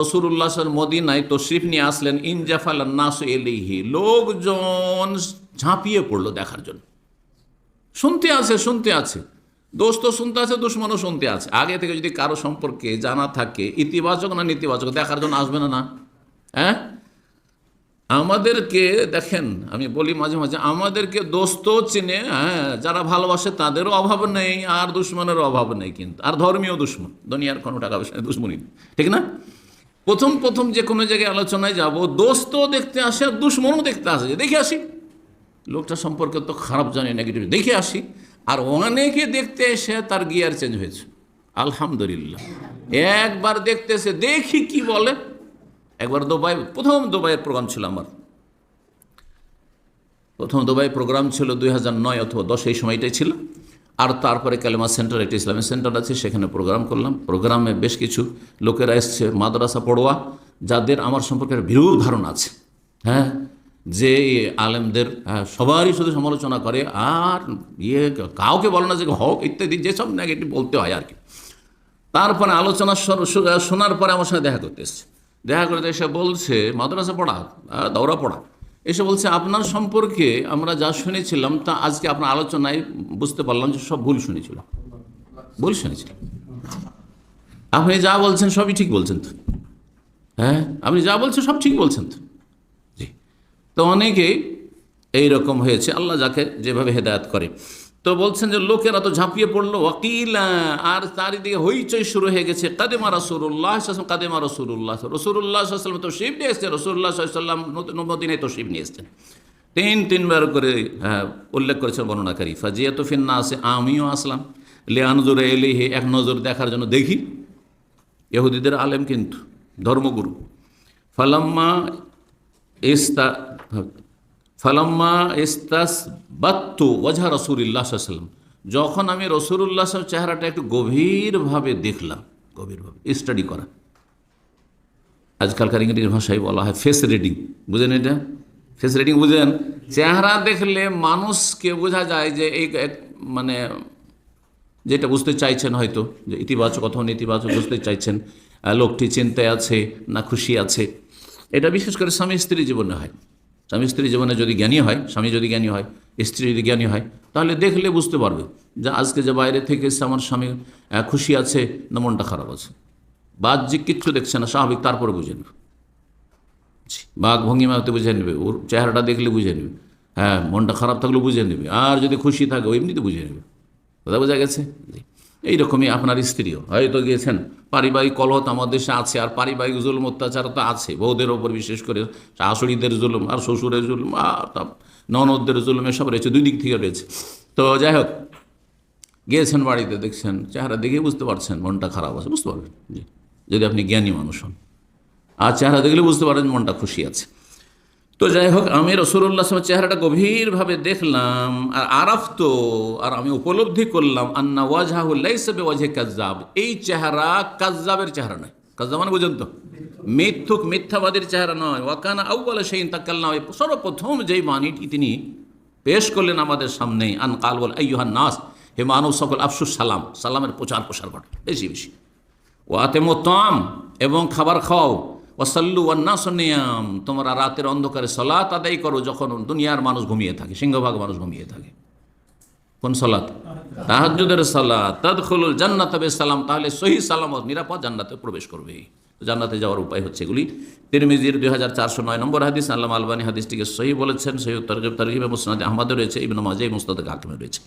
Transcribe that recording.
রসুল্লাহ মদিনায় তশরিফ নিয়ে আসলেন, ইনজাফাল নাস এলিহি লোকজন ঝাঁপিয়ে পড়ল দেখার জন্য। শুনতে আছে শুনতে আছে। দোষ তো শুনতে আছে, দুশ্মনও শুনতে আছে। আগে থেকে যদি কারও সম্পর্কে জানা থাকে, ইতিবাচক না নেতিবাচক, দেখার জন্য আসবে না না? হ্যাঁ? আমাদেরকে দেখেন, আমি বলি মাঝে মাঝে, আমাদেরকে দোস্ত চিনে হ্যাঁ যারা ভালোবাসে তাদেরও অভাব নেই, আর দুশ্মনেরও অভাব নেই কিন্তু। আর ধর্মীয় দুশ্মন, দুনিয়ার কোনো টাকা পয়সা দুশ্মনী ঠিক না? প্রথম প্রথম যে কোনো জায়গায় আলোচনায় যাব দোস্ত দেখতে আসে আর দুশ্মনও দেখতে আসে দেখে আসি। লোকটা সম্পর্কে তো খারাপ জানি নেগেটিভ দেখে আসি। আর অনেকে দেখতে এসে তার গিয়ার চেঞ্জ হয়েছে। আলহামদুলিল্লাহ। একবার দেখতে এসে দেখি কি বলে। একবার দুবাই, প্রথম দুবাইয়ের প্রোগ্রাম ছিল আমার। প্রথম দুবাই প্রোগ্রাম ছিল দুই হাজার নয় অথবা দশ, এই সময়টাই ছিল। আর তারপরে কালেমা সেন্টার একটি ইসলামিক সেন্টার আছে সেখানে প্রোগ্রাম করলাম। প্রোগ্রামে বেশ কিছু লোকেরা এসছে মাদ্রাসা পড়োয়া যাদের আমার সম্পর্কে বিরূপ ধারণা আছে। হ্যাঁ যে আলেমদের হ্যাঁ, সবারই শুধু সমালোচনা করে আর ইয়ে কাউকে বলে না যে হক ইত্যাদি যেসব নেগেটিভ বলতে হয় আর কি। তারপরে আলোচনা শোনার পরে আমার সঙ্গে দেখা করতে এসছে। দেখা করতে এসে বলছে মাদ্রাসা পড়া দৌড়া পড়া। এসে বলছে, আপনার সম্পর্কে আমরা যা শুনেছিলাম, তা আজকে আপনার আলোচনায় বুঝতে পারলাম যে সব ভুল শুনেছিলাম ভুল শুনেছিলাম আপনি যা বলছেন সবই ঠিক বলছেন তো। হ্যাঁ আপনি যা বলছেন সব ঠিক বলছেন তো। জি। তো অনেকে এইরকম হয়েছে, আল্লাহ যাকে যেভাবে হেদায়াত করে। তো বলছেন যে লোকেরা তো ঝাঁপিয়ে পড়ল ওয়াকিল আর চারিদিকে হইচই শুরু হয়ে গেছে। কাদেমা রসুল্লাহ কাদেমা রসুল্লাহ রসুল্লাহ সাল্লাম তো শিব নিয়ে এসছেন রসুল্লাহ সাল্লাম মদিনায় তো শিব নিয়ে এসছেন। তিন তিনবার করে হ্যাঁ, উল্লেখ করেছেন বর্ণনাকারী। ফাজিয়া তো ফিন্না আছে আমিও আসলাম। লেয়ানজুরে এলিহে এক নজর দেখার জন্য দেখি। ইহুদিদের আলেম কিন্তু ধর্মগুরু। ফালাম্মা ইস্তা ফালাম্মা ইস্তাস বাত্তু ওয়াজহা রসুল্লাহ সাল্লাম যখন আমি রসুল্লাহ চেহারাটা একটু গভীরভাবে দেখলাম, গভীরভাবে স্টাডি করা। আজকালকার ইংরেজি ভাষায় বলা হয় ফেস রিডিং বুঝেন এটা? ফেস রিডিং বুঝেন? চেহারা দেখলে মানুষকে বোঝা যায় যে এই মানে যেটা বুঝতে চাইছেন হয়তো, যে ইতিবাচক অথবা নেতিবাচক বুঝতে চাইছেন লোকটি চিন্তায় আছে না খুশি আছে। এটা বিশেষ করে স্বামী স্ত্রী জীবনে হয়। স্বামী স্ত্রী জীবনে যদি জ্ঞানী হয়, স্বামী যদি জ্ঞানী হয়, স্ত্রী যদি জ্ঞানী হয়, তাহলে দেখলে বুঝতে পারবে যে আজকে যে বাইরে থেকে এসে আমার স্বামী খুশি আছে, না মনটা খারাপ আছে। বাহ্যিক কিচ্ছু দেখছে না, স্বাভাবিক, তারপরে বুঝে নেবে। বাঘ ভঙ্গিমা হতে বুঝে নেবে, ওর চেহারাটা দেখলে বুঝে নেবে। হ্যাঁ মনটা খারাপ থাকলেও বুঝে নেবে, আর যদি খুশি থাকে এমনিতে বুঝে নেবে। কথা বোঝা গেছে? জি। এইরকমই আপনার স্ত্রীও। হয়তো গিয়েছেন, পারিবারিক কলহ তো আমাদের দেশে আছে, আর পারিবারিক জুলুম অত্যাচার তো আছে, বউদের ওপর বিশেষ করে, শাশুড়িদের জুলুম, আর শ্বশুরের জুলুম, আর ননদদের জুলুম, এসব রয়েছে, দুই দিক থেকে রয়েছে। তো যাই হোক, গিয়েছেন বাড়িতে, দেখছেন, চেহারা দেখে বুঝতে পারছেন, মনটা খারাপ আছে, বুঝতে পারবেন। যদি আপনি জ্ঞানী মানুষ হন। আর চেহারা দেখলে বুঝতে পারেন, মনটা খুশি আছে। তো যাই হোক আমি রসুল্লাহ সাল্লামের চেহারাটা গভীরভাবে দেখলাম, আর আরাফ তো আর আমি উপলব্ধি করলাম, আন্না ওয়াজহাহুল্লাহ হিসেবে ওয়াজে কাজ্জাব। এই চেহারা কাজ্জাবের চেহারা নয়। কাজ্জাব মানে বুঝেন তো। মিথ্যুক, মিথ্যাবাদীর চেহারা নয়। ওয়াকানা আউ্বালা সেই তাকাল্লা সর্বপ্রথম যেই বাণীটি তিনি পেশ করলেন আমাদের সামনে আন কাল কালবল আইয়ুহান নাস, হে মানব সকল, আফসুস সালাম। সালামের প্রচার প্রসার ঘটে, বেশি বেশি। ও আতেমতাম এবং খাবার খাও। ওয়াসাল্লু ওয়ান্নাসনিয়াম তোমরা রাতের অন্ধকারে সলাত আদায় করো যখন দুনিয়ার মানুষ ঘুমিয়ে থাকে, সিংহভাগ মানুষ ঘুমিয়ে থাকে। কোন সলাত তাহাজ্জুদের সালাত তাদখুলুল জান্নাত সালাম। তাহলে সহি সালামত নিরাপদ জান্নাতে প্রবেশ করবে। জান্নাতে যাওয়ার উপায় হচ্ছে এগুলি। তিরমিজির দুই হাজার চারশো নয় নম্বর হাদিস আল্লাহ আলবানী হাদিসটিকে সহি বলেছেন। সহি তরগিব তরগিবে মুসনাদ আহমদে রয়েছে, ইবন মাজাই মুস্তাদ হাকিমে রয়েছে।